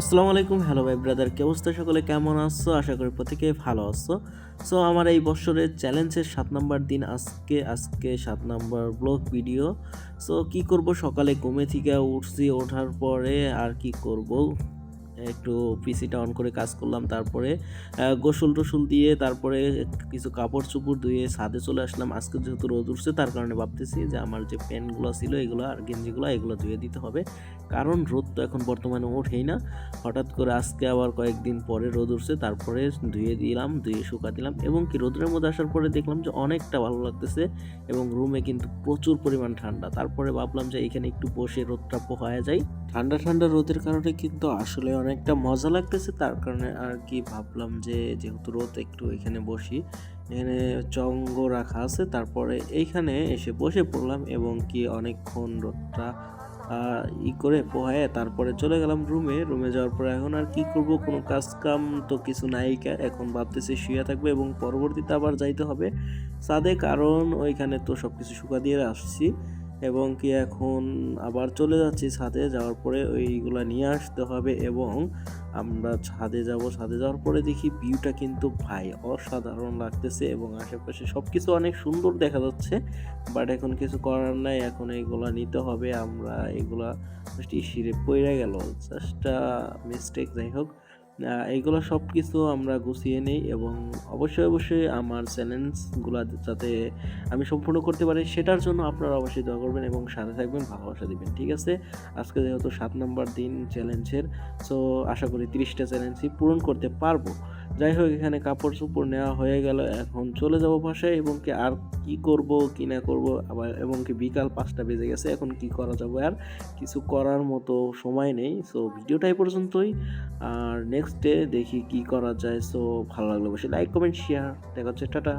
আসসালামু আলাইকুম, হ্যালো ভাই ব্রাদার, কে অবস্থা? সকলে কেমন আছো? আশা করি প্রত্যেকে ভালো আছো। সো, আমার এই বছরের চ্যালেঞ্জের সাত নাম্বার দিন আজকে আজকে সাত নাম্বার ব্লগ ভিডিও। সো, কি করব? সকালে ঘুমে থেকে উঠছি, ওঠার পরে আর কি করব? একটু পিসিটা অন করে কাজ করলাম, তারপরে গোসল টোসল দিয়ে, তারপরে কিছু কাপড় চোপড় ধুয়ে ছাদে চলে আসলাম। আজকে যেহেতু রোদ উঠছে, তার কারণে ভাবতেছি যে আমার যে প্যান্টগুলো ছিল, এগুলো আর গেঞ্জিগুলো, এগুলো ধুয়ে দিতে হবে। কারণ রোদ তো এখন বর্তমানে ওঠেই না। হঠাৎ করে আজকে আবার কয়েকদিন পরে রোদ উঠছে, তারপরে ধুয়ে দিলাম, ধুয়ে শুকা দিলাম এবং কি রোদের মধ্যে আসার পরে দেখলাম যে অনেকটা ভালো লাগতেছে এবং রুমে কিন্তু প্রচুর পরিমাণ ঠান্ডা। তারপরে ভাবলাম যে এখানে একটু বসে রোদটা পোহায়া যায়। ঠান্ডা ঠান্ডা রোদের কারণে কিন্তু আসলে অনেকটা মজা লাগতেছে। তার কারণে আর কি ভাবলাম যে, যেহেতু রোদ একটু এখানে বসি, এখানে চঙ্গ রাখা আছে। তারপরে এইখানে এসে বসে পড়লাম এবং কি অনেকক্ষণ রোদটা ই করে পোহায় তারপরে চলে গেলাম রুমে। রুমে যাওয়ার পরে এখন আর কি করব? কোনো কাজ কাম তো কিছু নাই এখন ভাবতেছি শুয়ে থাকবে এবং পরবর্তীতে আবার যাইতে হবে। সাদে কারণ ওইখানে তো সব কিছু শুকা দিয়ে আসছি। এবং কি এখন আবার চলে যাচ্ছি ছাদে, যাওয়ার পরে ওইগুলা নিয়ে আসতে হবে এবং আমরা ছাদে যাব। ছাদে যাওয়ার পরে দেখি ভিউটা কিন্তু ভাই অসাধারণ লাগতেছে এবং আশেপাশে সব কিছু অনেক সুন্দর দেখা যাচ্ছে। বাট এখন কিছু করার নাই, এখন এইগুলা নিতে হবে। আমরা এগুলা শিরে পড়ে গেল। জাস্ট মিস্টেক যাই হোক। এইগুলো সব কিছু আমরা গুছিয়ে নিই এবং অবশ্যই অবশ্যই আমার চ্যালেঞ্জগুলো যাতে আমি সম্পূর্ণ করতে পারি, সেটার জন্য আপনারা অবশ্যই দোয়া করবেন এবং সাথে থাকবেন, ভালোবাসা দিবেন, ঠিক আছে? আজকে যেহেতু সাত নম্বর দিন চ্যালেঞ্জের সো আশা করি তিরিশটা চ্যালেঞ্জই পূরণ করতে পারব। যাই হোক, এখানে কাপড় চোপড় নেওয়া হয়ে গেল। এখন চলে যাব বাসায় এবং কি আর কি করব, কি না করব, আবার এবং কি বিকাল পাঁচটা বেজে গেছে, এখন কি করা যাবে? আর কিছু করার মতো সময় নেই। সো ভিডিওটাই পর্যন্তই। আর নেক্সট ডে দেখি কি করা যায়। সো ভালো লাগল অবশ্যই লাইক কমেন্ট শেয়ার দেখা হচ্ছে, টাটা।